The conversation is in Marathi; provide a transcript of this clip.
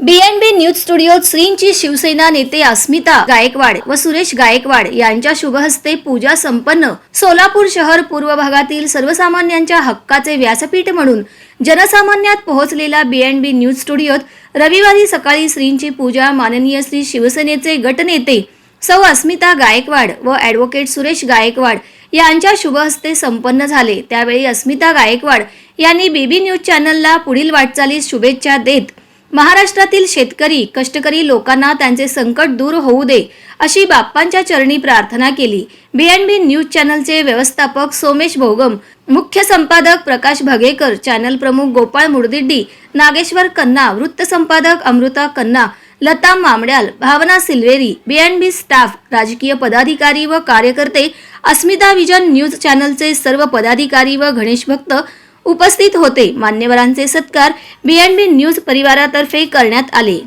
बी एन बी न्यूज स्टुडिओत श्रींची शिवसेना नेते अस्मिता गायकवाड व सुरेश गायकवाड यांच्या शुभहस्ते पूजा संपन्न. सोलापूर शहर पूर्व भागातील सर्वसामान्यांच्या हक्काचे व्यासपीठ म्हणून जनसामान्यात पोहोचलेला बी एन बी न्यूज स्टुडिओत रविवारी सकाळी श्रींची पूजा माननीय श्री शिवसेनेचे गटनेते सौ अस्मिता गायकवाड व ॲडव्होकेट सुरेश गायकवाड यांच्या शुभहस्ते संपन्न झाले. त्यावेळी अस्मिता गायकवाड यांनी बीबी न्यूज चॅनलला पुढील वाटचालीस शुभेच्छा देत महाराष्ट्रातील शेतकरी कष्टकरी लोकांना त्यांचे संकट दूर होऊ दे अशी बाप्पांच्या चरणी प्रार्थना केली. बी न्यूज चॅनलचे व्यवस्थापक सोमेश भोगम मुख्य संपादक प्रकाश भगेकर चॅनल प्रमुख गोपाळ मुडदिड्डी नागेश्वर कन्ना वृत्त संपादक अमृता कन्ना लता मामड्याल भावना सिल्वेरी बी स्टाफ राजकीय पदाधिकारी व कार्यकर्ते अस्मिता विजन न्यूज चॅनलचे सर्व पदाधिकारी व गणेश भक्त उपस्थित होते. मान्यवरांचे सत्कार बी न्यूज परिवारातर्फे करण्यात आले.